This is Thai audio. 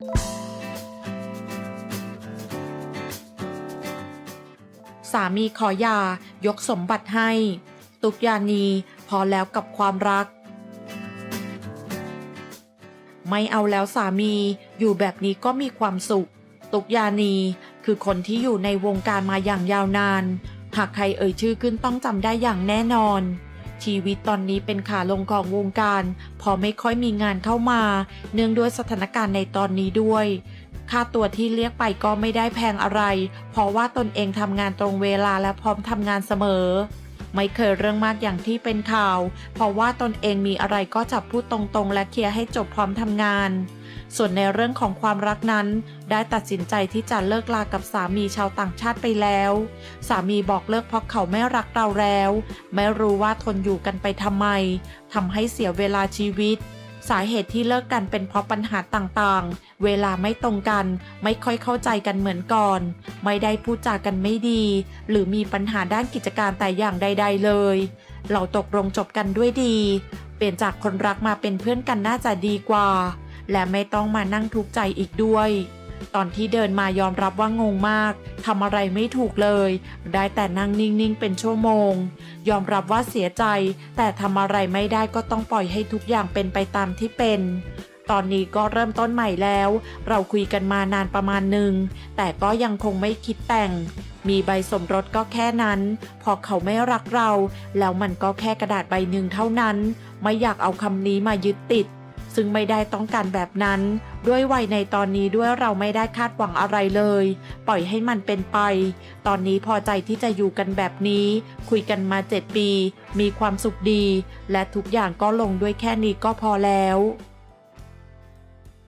สามีขอหย่ายกสมบัติให้ ตุกยานีพอแล้วกับความรัก ไม่เอาแล้วสามีอยู่แบบนี้ก็มีความสุข ตุกยานีคือคนที่อยู่ในวงการมาอย่างยาวนาน หากใครเอ่ยชื่อขึ้นต้องจำได้อย่างแน่นอน ชีวิตตอนนี้เป็นขาลงของวงการ พอไม่ค่อยมีงานเข้ามา เนื่องด้วยสถานการณ์ในตอนนี้ด้วย ค่าตัวที่เรียกไปก็ไม่ได้แพงอะไร เพราะว่าตนเองทำงานตรงเวลาและพร้อมทำงานเสมอ ไม่เคยเรื่องมากอย่างที่เป็นข่าว เพราะว่าตนเองมีอะไรก็จะพูดตรงๆ และเคลียร์ให้จบพร้อมทำงาน ส่วนในเรื่องของความรักนั้น ได้ตัดสินใจที่จะเลิกลากับสามีชาวต่างชาติไปแล้ว สามีบอกเลิกเพราะเขาไม่รักเราแล้ว ไม่รู้ว่าทนอยู่กันไปทำไมทำให้เสียเวลาชีวิต สาเหตุที่เลิกกันเป็นเพราะปัญหาต่างๆ เวลาไม่ตรงกัน ไม่ค่อยเข้าใจกันเหมือนก่อน ไม่ได้พูดจากันไม่ดี หรือมีปัญหาด้านกิจการแต่อย่างใด ๆ เลย เราตกลงจบกันด้วยดี เปลี่ยนจากคนรักมาเป็นเพื่อนกันน่าจะดีกว่า และไม่ต้องมานั่งทุกข์ใจอีกด้วย ตอนที่เดินมายอมรับว่างงมากทำอะไรไม่ถูกเลย ได้แต่นั่งนิ่งๆเป็นชั่วโมง ยอมรับว่าเสียใจ แต่ทำอะไรไม่ได้ก็ต้องปล่อยให้ทุกอย่างเป็นไปตามที่เป็น ตอนนี้ก็เริ่มต้นใหม่แล้ว เราคุยกันมานานประมาณหนึ่ง แต่ก็ยังคงไม่คิดแต่ง มีใบสมรสก็แค่นั้น พอเขาไม่รักเรา แล้วมันก็แค่กระดาษใบหนึ่งเท่านั้น ไม่อยากเอาคำนี้มายึดติดซึ่งไม่ได้ต้องการแบบนั้น ด้วยวัยในตอนนี้ด้วยเราไม่ได้คาดหวังอะไรเลย ปล่อยให้มันเป็นไป ตอนนี้พอใจที่จะอยู่กันแบบนี้ คุยกันมาเจ็ดปี มีความสุขดี และทุกอย่างก็ลงด้วยแค่นี้ก็พอแล้ว